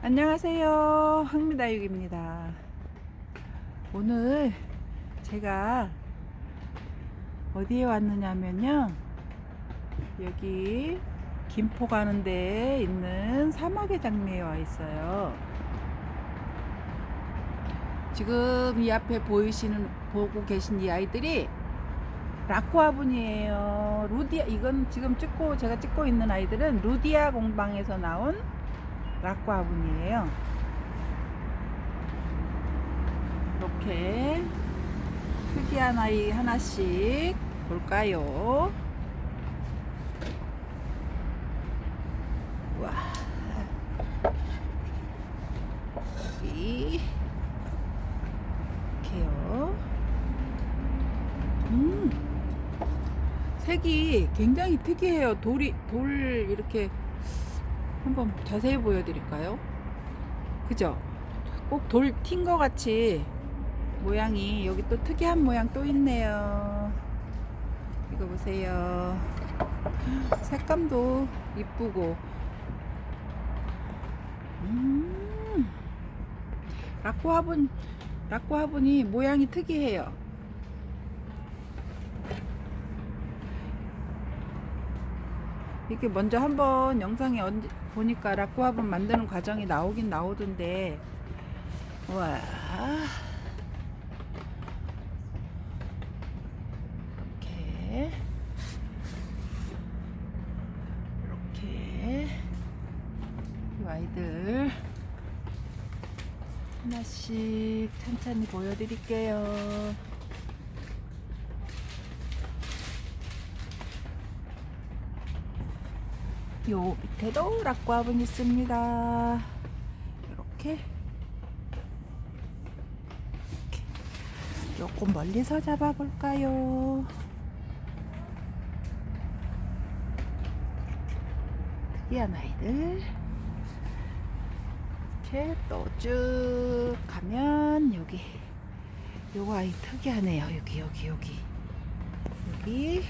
안녕하세요. 황미다육입니다. 오늘 제가 어디에 왔느냐면요. 여기 김포 가는 데에 있는 사막의 장미에 와 있어요. 지금 이 앞에 보이시는 보고 계신 이 아이들이 라쿠아분이에요. 루디아 이건 지금 찍고 제가 찍고 있는 아이들은 루디아 공방에서 나온 락과분이에요. 이렇게 특이한 아이 하나씩 볼까요? 와. 여기 이렇게요. 음. 색이 굉장히 특이해요. 돌이 돌 이렇게 한번 자세히 보여드릴까요? 그죠? 꼭 돌 튄 것 같이 모양이 여기 또 특이한 모양 또 있네요. 이거 보세요. 색감도 이쁘고. 음. 라꾸 화분, 라꾸 화분이 모양이 특이해요. 이게 먼저 한번 영상에 언제 보니까 라꾸 화분 만드는 과정이 나오긴 나오던데. 와. 이렇게. 이렇게. 이 아이들. 하나씩 천천히 보여드릴게요. 요 밑에도 락과분 있습니다. 이렇게 조금 멀리서 잡아볼까요? 특이한 아이들 이렇게 또 쭉 가면 여기 요 아이 특이하네요. 여기 여기 여기 여기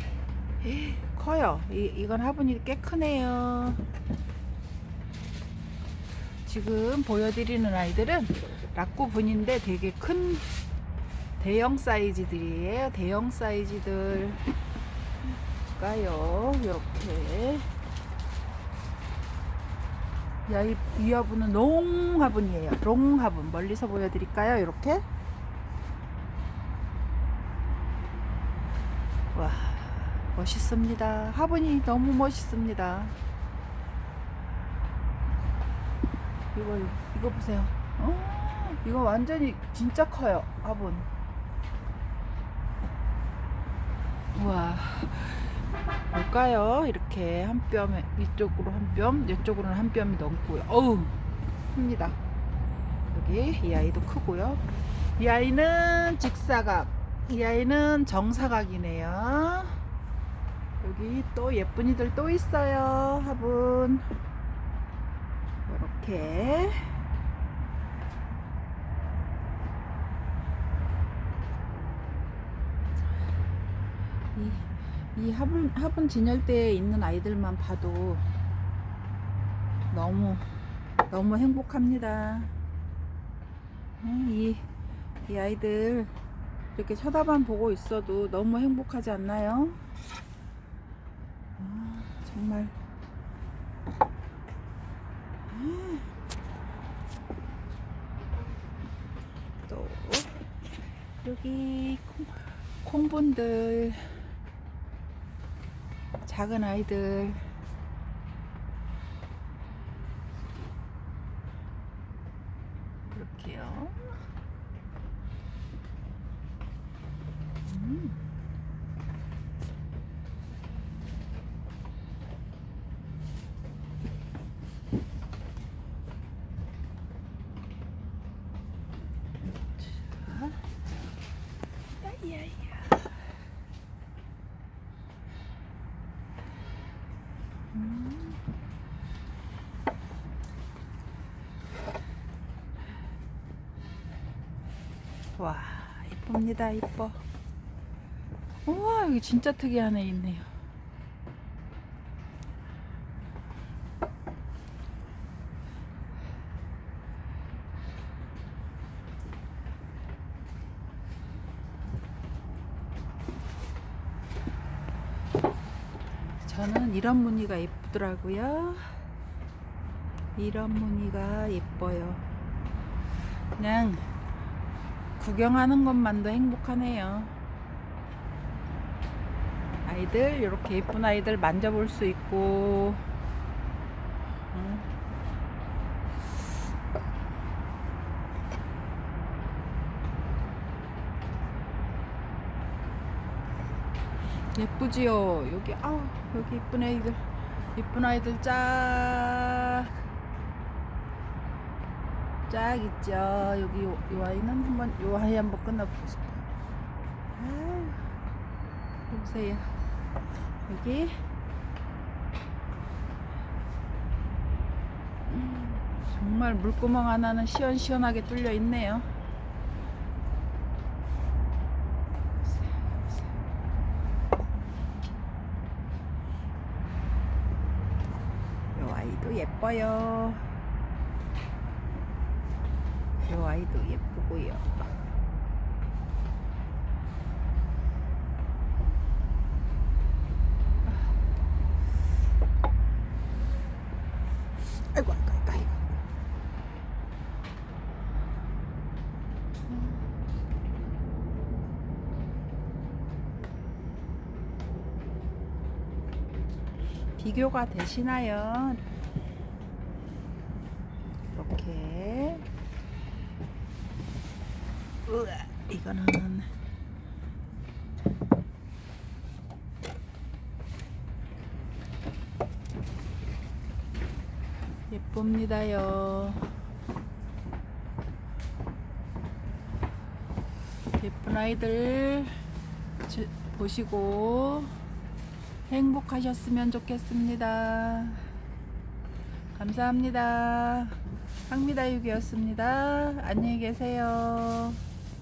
커요. 이, 이건 화분이 꽤 크네요. 지금 보여드리는 아이들은 라꾸 분인데 되게 큰 대형 사이즈들이에요. 대형 사이즈들. 가요. 이렇게. 야, 이, 이 화분은 롱 화분이에요. 롱 화분. 멀리서 보여드릴까요? 이렇게. 와. 멋있습니다. 화분이 너무 멋있습니다. 이거 이거 보세요. 어, 이거 완전히 진짜 커요. 화분. 우와. 볼까요? 이렇게 한 뼘에 이쪽으로 한 뼘, 이쪽으로는 한 뼘이 넘고요. 어우, 큽니다. 여기 이 아이도 크고요. 이 아이는 직사각, 이 아이는 정사각이네요. 여기 또 예쁜이들 또 있어요. 화분. 이렇게. 이, 이 화분, 화분 진열대에 있는 아이들만 봐도 너무, 너무 행복합니다. 음, 이, 이 아이들 이렇게 쳐다만 보고 있어도 너무 행복하지 않나요? 아, 정말. 또 여기 콩, 콩분들 작은 아이들 와 이쁩니다 이뻐. 우와 여기 진짜 특이한 애 있네요. 저는 이런 무늬가 예쁘더라고요. 이런 무늬가 예뻐요. 그냥 구경하는 것만도 행복하네요. 아이들 이렇게 예쁜 아이들 만져볼 수 있고 음. 예쁘지요 여기 아우 여기 예쁜 아이들 예쁜 아이들 쫙 쫙 있죠. 여기 요, 요 아이는 한번 요 아이 한번 끝나보고 싶어. 아유, 보세요. 여기 음, 정말 물구멍 하나는 시원시원하게 뚫려 있네요. 요 아이도 예뻐요. 요 아이도 예쁘고요. 아이고 아이고 아이고 아이고. 비교가 되시나요? 이렇게 우와, 이거는 예쁩니다요. 예쁜 아이들 지- 보시고 행복하셨으면 좋겠습니다. 감사합니다. 황미다육이었습니다. 안녕히 계세요.